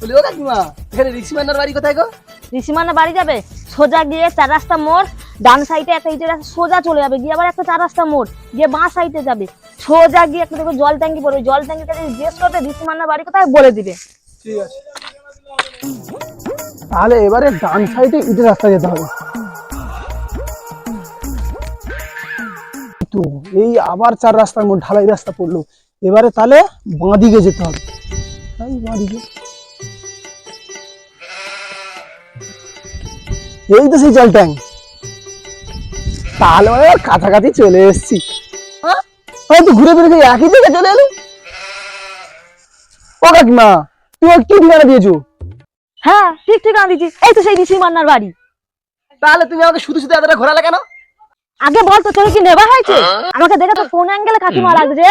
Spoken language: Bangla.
বলি ও কাকিমা এখানে ঋষিমান্নার বাড়ি কোথায় গো? ঋষিমানা বাড়ি যাবে সোজা গিয়ে চার রাস্তা মোড় ডান সাইডে একটা ইটের সোজা চলে যাবে গিয়ে আবার একটা চার রাস্তা মোড় গিয়ে বাঁ সাইডে যাবে। সোজা গিয়ে একটা দেখবে জল ট্যাঙ্কি পড়বে জল ট্যাঙ্কির কাছে জিজ্ঞেস করবে ঋষিমান্নার বাড়ি কোথায় বলে দিবে। ঠিক আছে। তাহলে এবারে ডান সাইডে ইটের রাস্তা যেতে হবে। তো এই আবার চার রাস্তার মোড় ঢালাই রাস্তা পড়ল। এবারে তাহলে বাঁ দিকে যেতে হবে। বাঁ দিকে এই তো সেই জল ট্যাঙ্ক তাহলে মানে কাছাকাছি চলে এসেছি। হ্যাঁ? হ্যাঁ, তো ঘুরে ফিরে একই জায়গায় চলে এলো। ও কাকিমা তুই কি ঠিকানা দিয়েছ? হ্যাঁ ঠিক ঠিক দিচ্ছি এই তো সেই ঋষিমান্নার বাড়ি। তাহলে তুমি আমাকে শুধু শুধু এতটা ঘোরালে কেন? আগে বল তো তোর কি নেবা হয়েছে? আমাকে দেখে তো কোন অ্যাঙ্গেলে কাকিমা লাগছে।